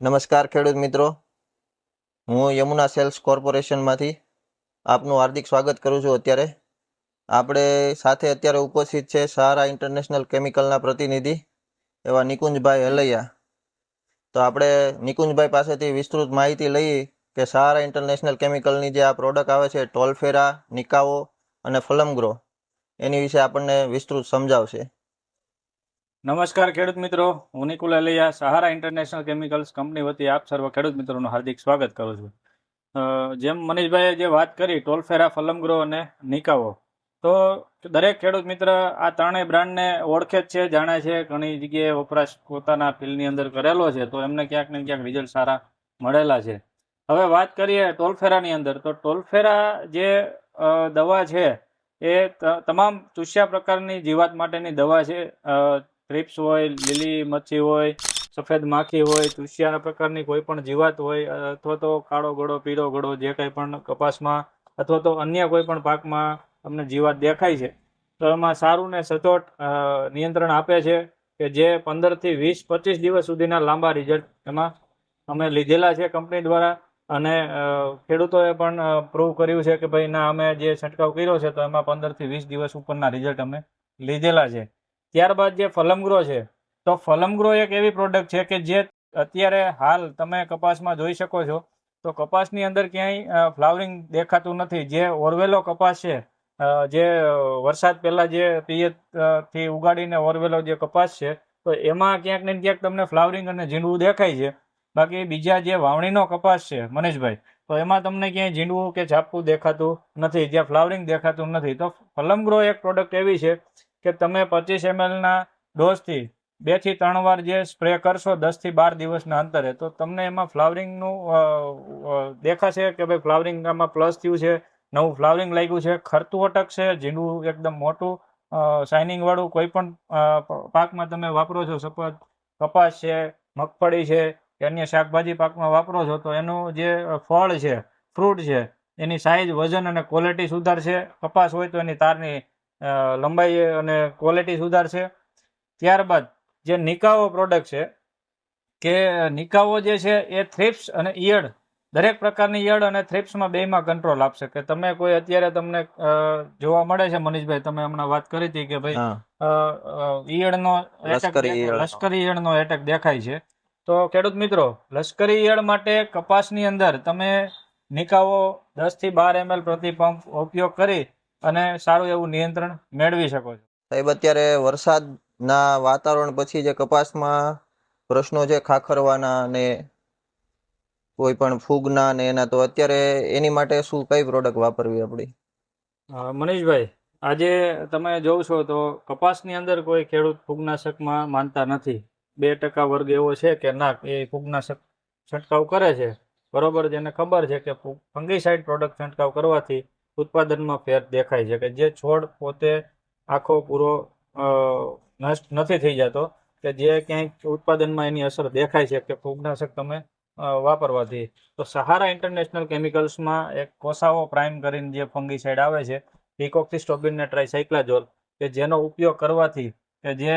નમસ્કાર ખેડૂત મિત્રો. હું યમુના સેલ્સ કોર્પોરેશનમાંથી આપનું હાર્દિક સ્વાગત કરું છું અત્યારે. આપણે સાથે અત્યારે ઉપસ્થિત છે સહારા ઇન્ટરનેશનલ કેમિકલના પ્રતિનિધિ એવા નિકુંજભાઈ હલૈયા. તો આપણે નિકુંજભાઈ પાસેથી વિસ્તૃત માહિતી લઈએ કે સહારા ઇન્ટરનેશનલ કેમિકલની જે આ પ્રોડક્ટ આવે છે ટોલફેરા, નિકાવો અને ફલમગ્રો એની વિશે આપણને વિસ્તૃત સમજાવશે. નમસ્કાર ખેડૂત મિત્રો, હું Nikul Alaiya, Sahara international chemicals company વતી આપ સર્વ ખેડૂત મિત્રોનું હાર્દિક સ્વાગત કરું છું. જેમ મનીષભાઈએ જે વાત કરી, ટોલફેરા ફલમગ્રો અને નિકાવો, તો દરેક ખેડૂત મિત્ર આ ત્રણેય બ્રાન્ડને ઓળખે જ છે, જાણે છે, ઘણી જગ્યાએ વપરાશ પોતાના ફિલ્ડની અંદર કરેલો છે, તો એમને ક્યાંક ને ક્યાંક રિઝલ્ટ સારા મળેલા છે. હવે વાત કરીએ ટોલફેરાની અંદર, તો ટોલફેરા જે દવા છે, એ તમામ ચૂસ્યા પ્રકારની જીવાત માટેની દવા છે અ, થ્રિપ્સ હોય લીલી મચ્છી હોય સફેદ માખી હોય તુસિયાના પ્રકારની કોઈ પણ જીવાત હોય અથવા તો કાળો ગળો પીળો ગળો જે કંઈ પણ કપાસમાં અથવા તો અન્ય કોઈ પણ પાકમાં તમને જીવાત દેખાય છે તો એમાં સારું ને સચોટ નિયંત્રણ આપે છે કે જે પંદરથી વીસ પચીસ દિવસ સુધીના લાંબા રિઝલ્ટ એમાં અમે લીધેલા છે કંપની દ્વારા અને ખેડૂતોએ પણ પ્રૂવ કર્યું છે કે ભાઈ ના અમે જે છંટકાવ કર્યો છે તો એમાં પંદરથી વીસ દિવસ ઉપરના રિઝલ્ટ અમે લીધેલા છે. ત્યારબાદ જે ફલમગ્રો છે, તો ફલમગ્રો એક એવી પ્રોડક્ટ છે કે જે અત્યારે હાલ તમે કપાસમાં જોઈ શકો છો, તો કપાસની અંદર ક્યાંય ફ્લાવરિંગ દેખાતું નથી. જે ઓરવેલો કપાસ છે જે વરસાદ પહેલાં જે પિયતથી ઉગાડીને ઓરવેલો જે કપાસ છે, તો એમાં ક્યાંક ને ક્યાંક તમને ફ્લાવરિંગ અને ઝીંડવું દેખાય છે. બાકી બીજા જે વાવણીનો કપાસ છે, મનીષભાઈ, તો એમાં તમને ક્યાંય ઝીંડવું કે ઝાપકું દેખાતું નથી, જ્યાં ફ્લાવરિંગ દેખાતું નથી. તો ફલમગ્રો એક પ્રોડક્ટ એવી છે કે તમે પચીસ એમએલના ડોઝથી બેથી ત્રણ વાર જે સ્પ્રે કરશો દસથી બાર દિવસના અંતરે, તો તમને એમાં ફ્લાવરિંગનું દેખાશે કે ભાઈ ફ્લાવરિંગ આમાં પ્લસ થયું છે, નવું ફ્લાવરિંગ લાગ્યું છે, ખરતું અટકશે ઝીંડું એકદમ મોટું શાઇનિંગ વાળું કોઈ પણ પાકમાં તમે વાપરો છો સપોઝ કપાસ છે, મગફળી છે, કે અન્ય શાકભાજી પાકમાં વાપરો છો, તો એનું જે ફળ છે, ફ્રૂટ છે, એની સાઇઝ વજન અને ક્વોલિટી સુધારશે, કપાસ હોય તો એની તારની લંબાઈ અને ક્વોલિટી સુધારશે. ત્યારબાદ જે નિકાવો પ્રોડક્ટ છે કે નિકાવો જે છે એ થ્રિપ્સ અને ઈયળ દરેક પ્રકારની ઈયળ અને થ્રિપ્સમાં બેમાં કંટ્રોલ આપશે. કે તમે કોઈ અત્યારે તમને જોવા મળે છે મનીષભાઈ તમે હમણાં વાત કરી હતી કે ભાઈ ઈયળનો એટેક લશ્કરી ઈયળનો. એટેક દેખાય છે. તો ખેડૂત મિત્રો લશ્કરી ઈયળ માટે કપાસની અંદર તમે નિકાવો દસથી બાર એમએલ પ્રતિ પંપ ઉપયોગ કરી અને સારું એવું નિયંત્રણ મેળવી શકો છો. સાહેબ અત્યારે વરસાદના વાતાવરણ પછી જે કપાસમાં પ્રશ્નો છે ખાખરવાના ને કોઈ પણ ફૂગના ને એના તો અત્યારે એની માટે શું કઈ પ્રોડક્ટ વાપરવી આપણી? મનીષભાઈ આજે તમે જોવ છો તો કપાસની અંદર કોઈ ખેડૂત ફૂગનાશકમાં માનતા નથી. બે ટકા વર્ગ એવો છે કે ના એ ફૂગનાશક છંટકાવ કરે છે. બરોબર જેને ખબર છે કે ફંગીસાઇડ પ્રોડક્ટ છંટકાવ કરવાથી ઉત્પાદનમાં ફેર દેખાય છે કે જે છોડ પોતે આખો પૂરો નષ્ટ નથી થઈ જતો, કે જે ક્યાંક ઉત્પાદનમાં એની અસર દેખાય છે કે ફૂગનાશક તમે વાપરવાથી. તો સહારા ઇન્ટરનેશનલ કેમિકલ્સમાં એક કોસાવો પ્રાઇમ કરીને જે ફંગીસાઇડ આવે છે પિકોક્સિસ્ટોબિન ને ટ્રાઇસાઇક્લાઝોલ કે જેનો ઉપયોગ કરવાથી કે જે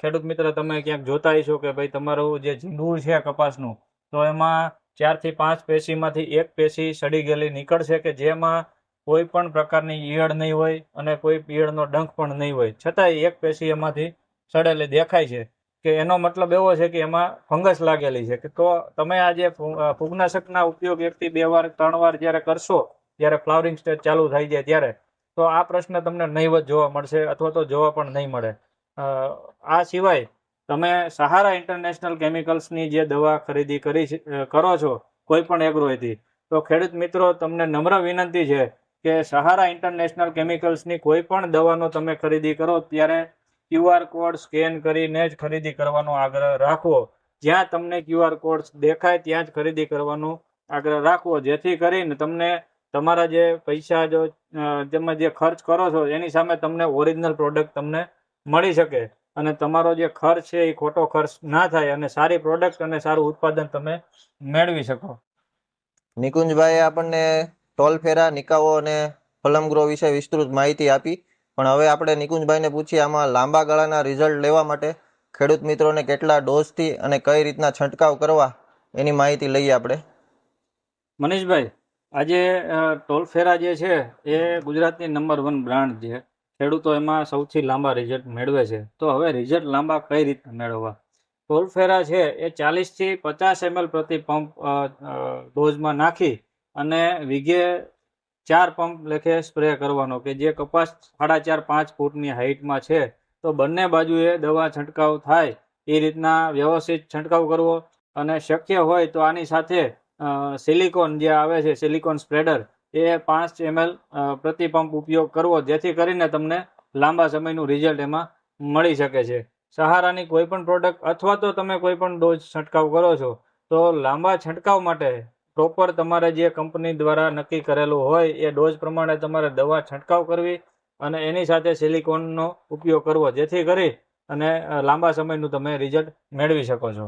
ખેડૂત મિત્ર તમે ક્યાંક જોતા છો કે ભાઈ તમારું જે ઝીંડું છે કપાસનું, તો એમાં ચારથી પાંચ પેશીમાંથી એક પેશી સડી ગયેલી નીકળશે કે જેમાં કોઈ પણ પ્રકારની ઈયળ નહીં હોય અને કોઈ ઈયળનો ડંખ પણ નહીં હોય. છતાંય એક પેશી એમાંથી સડેલી દેખાય છે કે એનો મતલબ એવો છે કે એમાં ફંગસ લાગેલી છે. કે તો તમે આ જે ફૂગનાશકના ઉપયોગ એકથી બે વાર, ત્રણ વાર જ્યારે કરશો જ્યારે ફ્લાવરિંગ સ્ટેજ ચાલુ થઈ જાય ત્યારે, તો આ પ્રશ્ન તમને નહીવત જોવા મળશે અથવા તો જોવા પણ નહીં મળે. આ સિવાય તમે સહારા ઇન્ટરનેશનલ કેમિકલ્સની જે દવા ખરીદી કરી કરો છો, કોઈ પણ એગ્રોથી તો ખેડૂત મિત્રો, તમને નમ્ર વિનંતી છે કે સહારા ઇન્ટરનેશનલ કેમિકલ્સની કોઈ પણ દવાનો તમે ખરીદી કરો, ત્યારે ક્યુઆર કોડ સ્કેન કરીને જ ખરીદી કરવાનો આગ્રહ રાખવો જ્યાં તમને ક્યુઆર કોડ દેખાય, ત્યાં જ ખરીદી કરવાનો આગ્રહ રાખવો જેથી કરીને તમને તમારા જે પૈસા જો તમે જે ખર્ચ કરો છો, એની સામે તમને ઓરિજિનલ પ્રોડક્ટ તમને મળી શકે. અને તમારો જે ખર્ચ છે, એ ખોટો ખર્ચ ના થાય અને સારી પ્રોડક્ટ અને સારું ઉત્પાદન તમે મેળવી શકો. નિકુંજભાઈ આપણને ટોલફેરા નિકાહો અને ફલમગ્રો વિશે વિસ્તૃત માહિતી આપી. પણ હવે આપણે નિકુંજભાઈને પૂછીએ, આમાં લાંબા ગાળાના રિઝલ્ટ લેવા માટે ખેડૂત મિત્રોને કેટલા ડોઝથી અને કઈ રીતના છંટકાવ કરવા એની માહિતી લઈએ આપણે. મનીષભાઈ, આજે ટોલફેરા જે છે, એ ગુજરાતની નંબર વન બ્રાન્ડ છે. ખેડૂતો એમાં સૌથી લાંબા રિઝલ્ટ મેળવે છે. તો હવે રિઝલ્ટ લાંબા કઈ રીતે મેળવવા? ટોલફેરા છે, એ ચાલીસથી પચાસ એમએલ પ્રતિ પંપ ડોઝમાં નાખી અને વીઘે ચાર પંપ લેખે સ્પ્રે કરવાનો કે જે કપાસ સાડા ચાર, પાંચ ફૂટની હાઇટમાં છે, તો બંને બાજુએ દવા છંટકાવ થાય, એ રીતના વ્યવસ્થિત છંટકાવ કરવો અને શક્ય હોય તો આની સાથે સિલિકોન જે આવે છે, સિલિકોન સ્પ્રેડર, એ પાંચ એમએલ પ્રતિ પંપ ઉપયોગ કરવો, જેથી કરીને તમને લાંબા સમયનું રિઝલ્ટ એમાં મળી શકે છે. સહારાની કોઈ પણ પ્રોડક્ટ અથવા તો તમે કોઈ પણ ડોઝ છંટકાવ કરો છો, તો લાંબા છંટકાવ માટે પ્રોપર તમારે જે કંપની દ્વારા નક્કી કરેલું હોય, એ ડોઝ પ્રમાણે તમારે દવા છંટકાવ કરવી અને એની સાથે સિલિકોનનો ઉપયોગ કરવો, જેથી કરી અને લાંબા સમયનું તમે રિઝલ્ટ મેળવી શકો છો.